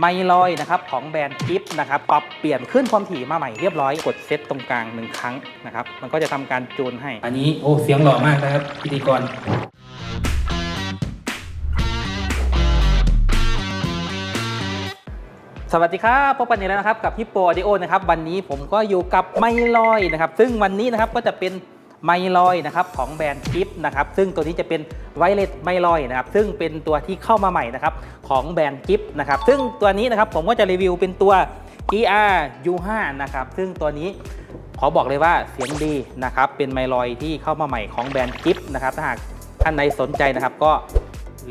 ไมลอยนะครับของแบรนด์กิฟนะครับปรับเปลี่ยนขึ้นความถี่มาใหม่เรียบร้อยกดเซตตรงกลางหนึ่งครั้งนะครับมันก็จะทำการจูนให้ อันนี้โอ้เสียงหล่อมากนะครับพิธีกรสวัสดีครับพบกันอีกแล้วนะครับกับพี่โปรดิโอนะครับวันนี้ผมก็อยู่กับไมลอยนะครับซึ่งวันนี้นะครับก็จะเป็น ไมลอยนะครับของแบรนด์กิฟนะครับซึ่งตัวนี้จะเป็นไวเลสไมลอยนะครับซึ่งเป็นตัวที่เข้ามาใหม่นะครับของแบรนด์กิฟนะครับซึ่งตัวนี้นะครับผมก็จะรีวิวเป็นตัว ER U5 นะครับซึ่งตัวนี้ขอบอกเลยว่าเสียงดีนะครับเป็นไมลอยที่เข้ามาใหม่ของแบรนด์กิฟนะครับถ้าหากท่านใดสนใจนะครับก็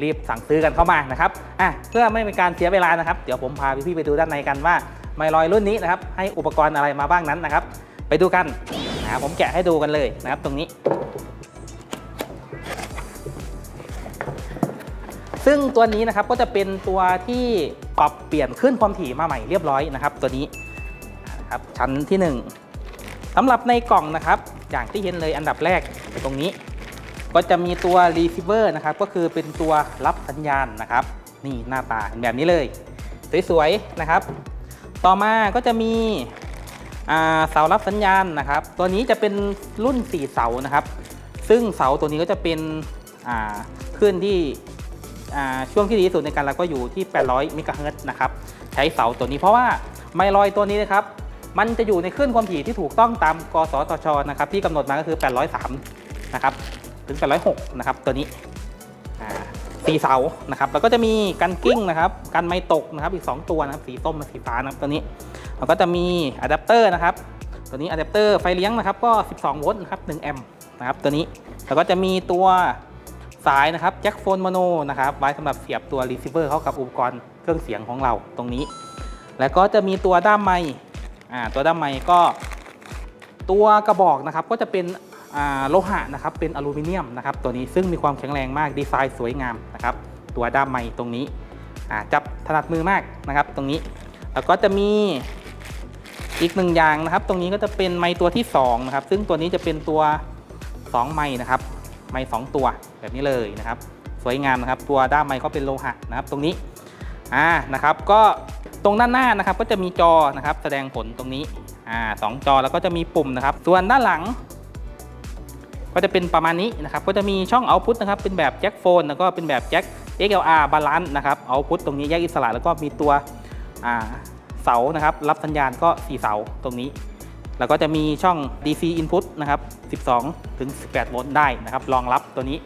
รีบสั่งซื้อกันเข้ามานะครับอะเพื่อไม่เป็นการเสียเวลานะครับ เดี๋ยวผมพาพี่ๆไปดูด้านในกันว่าไมลอยรุ่นนี้นะครับให้อุปกรณ์อะไรมาบ้างนั้นนะครับ ไปดูกัน ผมแกะให้ดูกันเลยนะครับตรงนี้ ซึ่งตัวนี้นะครับก็จะเป็นตัวที่ปรับเปลี่ยนขึ้นความถี่มาใหม่เรียบร้อยนะครับ ตัวนี้นะครับชั้นที่หนึ่งสำหรับในกล่องนะครับ อย่างที่เห็นเลยอันดับแรกตรงนี้ ก็จะมีตัว receiver นะครับ ก็คือเป็นตัวรับสัญญาณนะครับ นี่หน้าตาแบบนี้เลย สวยๆนะครับ ต่อมาก็จะมี เสารับสัญญาณนะครับ ตัวนี้จะเป็นรุ่น 4 เสานะครับ ซึ่งเสาตัวนี้ก็จะเป็นขึ้นที่ช่วงที่ดีที่สุดในการรับก็อยู่ที่ 800เมกะเฮิรตซ์นะครับ ใช้เสาตัวนี้เพราะว่าไมลอยตัวนี้นะครับ มันจะอยู่ในคลื่นความถี่ที่ถูกต้องตามกสทชนะครับ ที่กำหนดมาก็คือ 803 นะครับ ถึง 806 นะครับ ตัวนี้สีเสานะครับ แล้วก็จะมีกันกิ้งนะครับ กันไม่ตกนะครับ อีก 2 ตัวนะครับ สีส้มและสีฟ้านะครับตัวนี้ แล้วก็จะมีอะแดปเตอร์นะครับตัวนี้อะแดปเตอร์ไฟเลี้ยงนะครับก็ 12 โวลต์นะครับ1แอมป์นะครับตัวนี้แล้วก็จะมีตัวสายนะครับแจ็คโฟนโมโนนะครับไว้สำหรับเสียบตัวรีเซิเวอร์เข้ากับอุปกรณ์เครื่องเสียงของเราตรงนี้ แล้วก็จะมีตัวด้ามไม้อ่าตัวด้ามไม้ก็ ตัวกระบอกนะครับก็จะเป็นอ่าโลหะนะครับเป็นอลูมิเนียมนะครับตัวนี้ซึ่งมีความแข็งแรงมากดีไซน์สวยงามนะครับตัวด้ามไม้ตรงนี้อ่าจับถนัดมือมากนะครับตรงนี้ แล้วก็จะมี อีกหนึ่งอย่างนะครับ ตรงนี้ก็จะเป็นไม้ตัวที่2นะครับ ซึ่งตัวนี้จะเป็นตัว 2 ไม้นะครับ ไม้สองตัวแบบนี้เลยนะครับ สวยงามนะครับ ตัวด้ามไม้ก็เป็นโลหะนะครับ ตรงนี้ อ่า นะครับ ก็ตรงด้านหน้านะครับ ก็จะมีจอนะครับ แสดงผลตรงนี้ อ่าสองจอแล้วก็จะมีปุ่มนะครับ ส่วนด้านหลัง ก็จะเป็นประมาณนี้นะครับ ก็จะมีช่องเอาพุทนะครับ เป็นแบบแจ็คโฟน แล้วก็เป็นแบบแจ็ค XLR บาลานซ์นะครับเอาพุทตรงนี้แยกอิสระแล้วก็มีตัว อ่า เสานะครับรับสัญญาณก็ 4 เสาตรงนี้ แล้วก็จะมีช่อง DC input นะครับ 12 ถึง 18 โวลต์ได้นะครับรองรับตัวนี้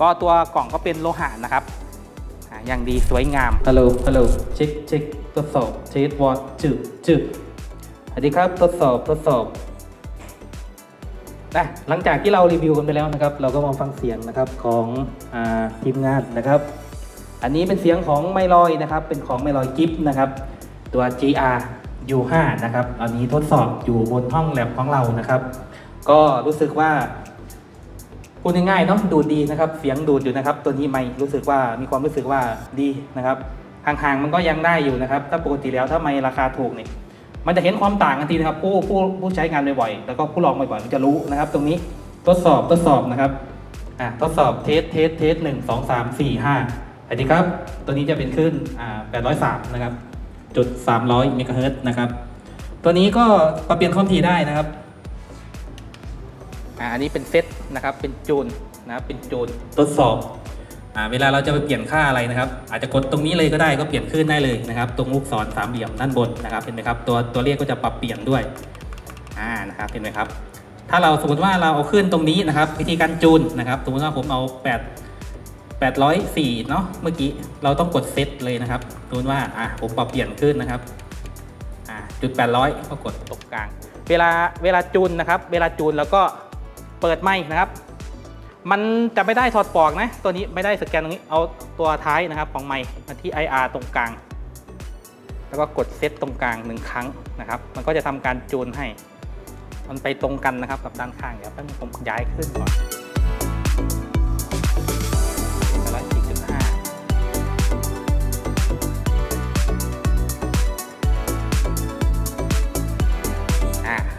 ก็ตัวกล่องก็เป็นโลหะนะครับอ่าอย่างดีสวยงามฮัลโหลฮัลโหลเช็คเช็คทดสอบเทสวอทจึกจึกสวัสดีครับทดสอบทดสอบนะหลังจากที่เรารีวิวกันไปแล้วนะครับ เราก็มาฟังเสียงนะครับของอาทีมงานนะครับ อันนี้เป็นเสียงของไมลอยนะครับ เป็นของไมลอยกิฟนะครับ ตัว GR U5 นะครับอันนี้ทดสอบอยู่บนห้องแลบของเรานะครับ ก็รู้สึกว่าพูดง่ายๆเนาะดูดดีนะครับ เสียงดูดอยู่นะครับ ตัวนี้ไม่รู้สึกว่ามีความรู้สึกว่าดีนะครับห่างๆมันก็ยังได้อยู่นะครับ ถ้าปกติแล้วถ้าไม่ราคาถูกเนี่ยมันจะเห็นความต่างกันทีนะครับผู้ผู้ผู้ใช้งานบ่อยๆแล้วก็ผู้ลองบ่อยๆมันจะรู้นะครับ ตรงนี้ทดสอบทดสอบนะครับอ่าทดสอบเทสเทสเทสหนึ่งสองสามสี่ห้าสวัสดีครับ ตัวนี้จะเป็นขึ้นอ่าแปดร้อยสามนะครับ จุดสามร้อยเมกะเฮิรตซ์นะครับ ตัวนี้ก็ปรับเปลี่ยนความถี่ได้นะครับอ่าอันนี้เป็นเซตนะครับ เป็นจูนนะครับ เป็นจูนทดสอบอ่าเวลาเราจะไปเปลี่ยนค่าอะไรนะครับ อาจจะกดตรงนี้เลยก็ได้ก็เปลี่ยนขึ้นได้เลยนะครับ ตรงลูกศรสามเหลี่ยมด้านบนนะครับ เห็นไหมครับ ตัวตัวเลขก็จะปรับเปลี่ยนด้วยอ่านะครับ เห็นไหมครับ ถ้าเราสมมติว่าเราเอาขึ้นตรงนี้นะครับ วิธีการจูนนะครับ สมมติว่าผมเอา8 804 เนาะเมื่อกี้เราต้องกดเซตเลยนะครับสมมติว่าอะผมปรับเปลี่ยนขึ้นนะครับอ่าจุด 800 ก็กดตรงกลาง เวลาเวลาจูนนะครับ เวลาจูนแล้วก็เปิดไมค์นะครับ มันจะไม่ได้ถอดปลอกนะ ตัวนี้ไม่ได้สแกนตรงนี้เอาตัวท้ายนะครับของไมค์มาที่ IR ตรงกลาง แล้วก็กดเซตตรงกลางหนึ่งครั้งนะครับ มันก็จะทำการจูนให้ มันไปตรงกันนะครับกับด้านข้างเดี๋ยวแป๊บนึงผมย้ายขึ้นก่อน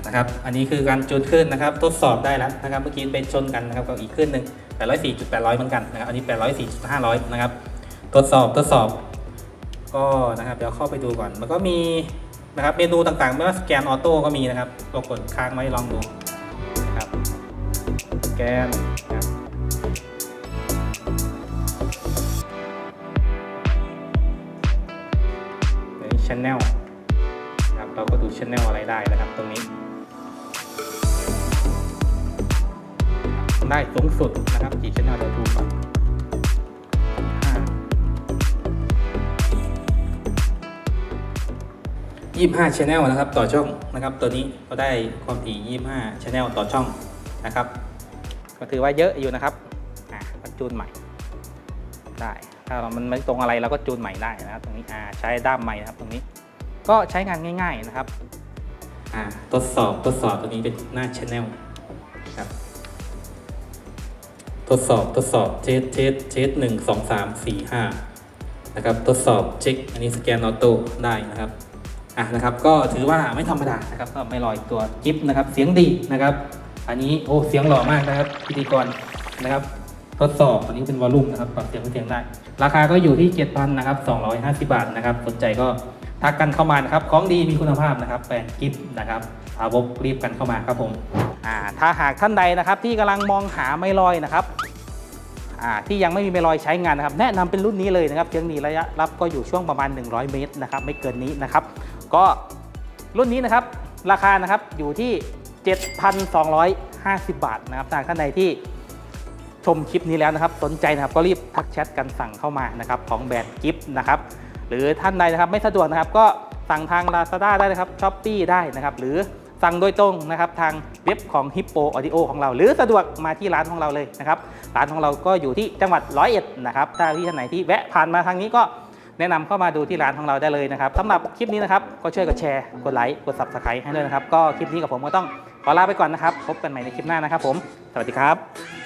นะครับ อันนี้คือการจูนขึ้นนะครับ ทดสอบได้แล้วนะครับ เมื่อกี้ไปชนกันนะครับกับอีกขึ้นหนึ่ง804.800เหมือนกันนะครับ อันนี้ 804.500 นะครับ ทดสอบทดสอบ ก็นะครับเดี๋ยวเข้าไปดูก่อน มันก็มีนะครับเมนูต่างๆไม่ว่าสแกนออโต้ก็มีนะครับเรากดค้างไว้ลองดูนะครับสแกนนะครับในช anel นะครับเราก็ดูช anel อะไรได้นะครับตรงนี้ ได้สูงสุดนะครับกี่ช anel เดี๋ยวดูก่อนห้า25 Channel นะครับต่อช่องนะครับ ตัวนี้ก็ได้ความถี่25 Channel ต่อช่องนะครับ ก็ถือว่าเยอะอยู่นะครับอะก็จูนใหม่ ได้ถ้าเรามันไม่ตรงอะไรเราก็จูนใหม่ได้นะครับ ตรงนี้อ่าใช้ด้ามใหม่นะครับ ตรงนี้ก็ใช้งานง่าย ๆนะครับอ่าทดสอบทดสอบตัวนี้เป็นหน้า Channel ครับ ทดสอบทดสอบเทสเทสเทสหนึ่งสองสามสี่ห้านะครับทดสอบเช็คอันนี้สแกนออโต้ได้นะครับอะนะครับก็ถือว่าไม่ธรรมดานะครับก็ไม่ลอยตัวจิ๊บนะครับเสียงดีนะครับ อันนี้โอ้เสียงหล่อมากนะครับพิธีกรนะครับทดสอบอันนี้เป็นวอลลุ่มนะครับปรับเสียงเป็นเสียงได้ ราคาก็อยู่ที่ 7,000นะครับ250 บาทนะครับสนใจก็ทักกันเข้ามานะครับของดีมีคุณภาพนะครับแบรนด์กิฟต์นะครับอาวกรีบกันเข้ามาครับผม ถ้าหากท่านใดนะครับที่กำลังมองหาไม่ลอยนะครับที่ยังไม่มีเมลอยใช้งานนะครับ แนะนำเป็นรุ่นนี้เลยนะครับเสียงดีระยะรับก็อยู่ช่วงประมาณ 100 เมตรนะครับไม่เกินนี้นะครับ ก็รุ่นนี้นะครับราคานะครับอยู่ที่ 7,250 บาทนะครับถ้าท่านใดที่ชมคลิปนี้แล้วนะครับ สนใจนะครับก็รีบทักแชทกันสั่งเข้ามานะครับของแบรนด์กิฟต์นะครับหรือท่านใดนะครับไม่สะดวกนะครับก็สั่งทาง Lazada ได้นะครับช้อปปีได้นะครับ หรือ สั่งโดยตรงนะครับทางเว็บของ Hippo Audio ของเรา หรือสะดวกมาที่ร้านของเราเลยนะครับร้านของเราก็อยู่ที่จังหวัดร้อยเอ็ดนะครับถ้าที่ท่านไหนที่แวะผ่านมาทางนี้ก็แนะนำเข้ามาดูที่ร้านของเราได้เลยนะครับสำหรับคลิปนี้นะครับก็ช่วยกดแชร์กดไลค์กด subscribe ให้ด้วยนะครับก็คลิปนี้กับผมก็ต้องขอลาไปก่อนนะครับพบกันใหม่ในคลิปหน้านะครับผม สวัสดีครับ